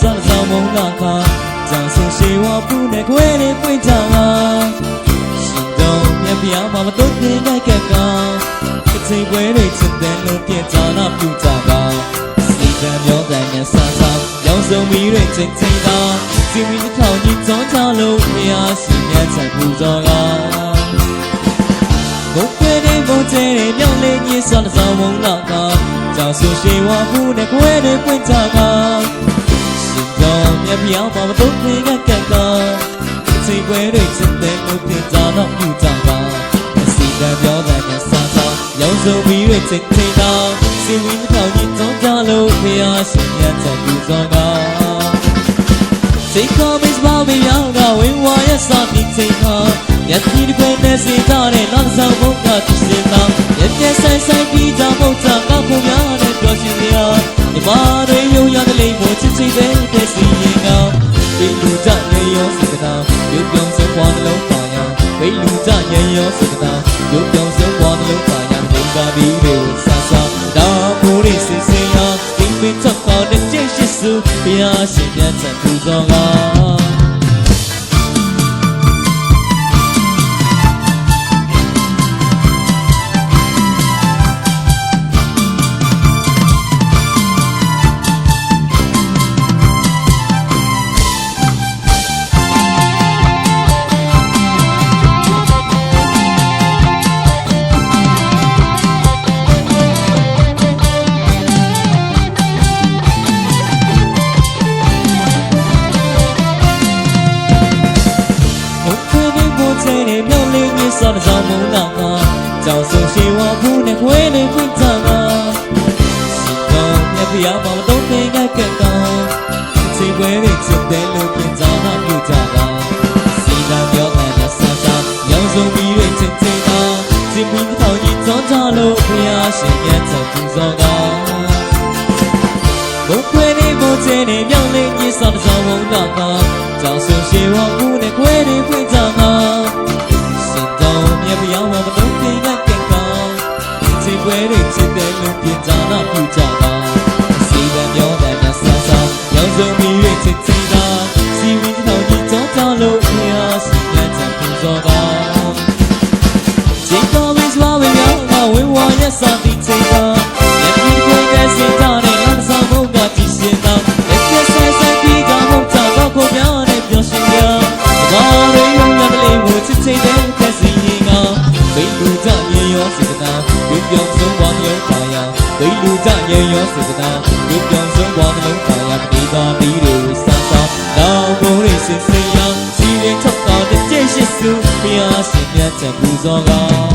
上上梦那卡，掌声希望不能归你回家啊。 ပြောင်းမမတို့ပြင်းရိုက်ကကောင်အချိန်ပွဲတွေချစ်တဲ့လို့ပြင်းကြတော့ပြူကြကောင်စီတံပြောတိုင်းနဲ့ဆန်းဆောင်ရောင်စုံမီတွေချိန်ချိန်တော့စီမီတစ်ထောင်ကြီးဇွန်ချလို့ဖျားစီမြတ်ဆိုင်ပူဇော်ကောင်ဘုတ်ပြတဲ့ဘုတ်ကျဲတွေမြောင်းလေးကြီးစောင်းစောင်းဝုန်းတော့ကောင်ကြောင်ဆူရှေဝါဘူးနဲ့ကွဲတွေပွင့်ကြကောင်ရှင်တော်မြတ်ပြောင်းမမတို့ပြင်းရက်ကကောင်အချိန်ပွဲတွေချစ်တဲ့လို့ပြင်းကြတော့ပြူ စုံပြီးရဲ့ချိန်ချိန်တော့စီဝင်းတော်ကြီးသုံးကြလို့ဖျားရှင်ရတဲ့ပူဇော်တာစိတ်ကောင်းမစ်ပါမရောင်းကဝင်းဝါရစပြီးချိန်ခါမျက်စိတစ်ခွဲနဲ့စေတာတဲ့နောက်ဆောင်ဘုရားသူစင်တော်မျက်ပြဆိုင်ဆိုင်ပြီးကြမုတ်ချကောက်ကိုများနဲ့တော်ရှင်စရာဒီမာတွေယုံရတဲ့လိမ့်မို့ချစ်စိတ်ပဲတဲ့စီရင်ကောင်းဒီလူကြောင့်ရေရောစိတ်ကတာရုပ်ပြောင်းစပွားနှလုံးပါရဝိလူကြောင့်ရေရောစိတ်ကတာရုပ်ပြောင်းစပွားနှလုံးပါ ကာမီလေးဆာဆာဒါမိုးလေးစင်စင်ဟာဒီမင်းချက်ကောင်းတဲ့ကျင့်ရှိစုဘုရားရှင်မြတ်ချက်သူတော်က စောတကြောင်မုံနာကကြောင်ဆုံရှိဝဘူးနဲ့ခွေးလေးခွင့်ချတာစီကောင်းမြပြာမမတော့သိငါကကောင်းစီပွဲရဲ့ချစ်တဲ့လူပြင်စားမှပြုကြတာစီသာပြောမှန်းနဲ့ဆာချာရောင်စုံပြီးရဲ့ချစ်ချင်တာစီမင်းတော်ကြီးကြောင်းကြလို့ဖျားရှင်ရဲ့ချက်ပူဇော်ကောင်းဘုခွေးလေးဘုချင်နေမြောင်းလေးကြီးစောတကြောင်မုံနာကကြောင်ဆုံရှိဝဘူးနဲ့ခွေးလေးခွင့်ချတာ ရဲ့မယောင်းမမတော့ခင်ရကင်ကောင်းချိန်ခွဲတွေချစ်တဲ့လူပြကြနာပြကြတာအစီအံပြောတဲ့နဲ့ဆဆရောင်းစုံပြီးရချစ်ချင်တာစီဝင်းတော်ကြီးကြောကြောလို့ဖျားစီလက်ချပူဇော်တာချိန်တော်မစွာဝေရောင်းမဝင်းဝါရဲ့စာတီချိန်တာရဲ့ဒီခွေကစတာနဲ့လမ်းဆောင်ဖို့ကကြည့်ရှင်းတာလက်ကျဆဆပြီးကမဟုတ်တာတော့ကိုပြောင်းနဲ့ပြောရှင်ပြောဘာလို့ သိလူကြရဲ့ရောစေတနာလူပြောင်းစွန်းွားနှလုံးသာယာပတိတော်ပြီးလို့စမ်းဆောင်တော့ဘုံရိစင်စင်ရောစီရင်ချက်တော်တစ်ကျိတ်ရှိစုပြားစင်မြတ်ချက်ပူဇော်ကောင်း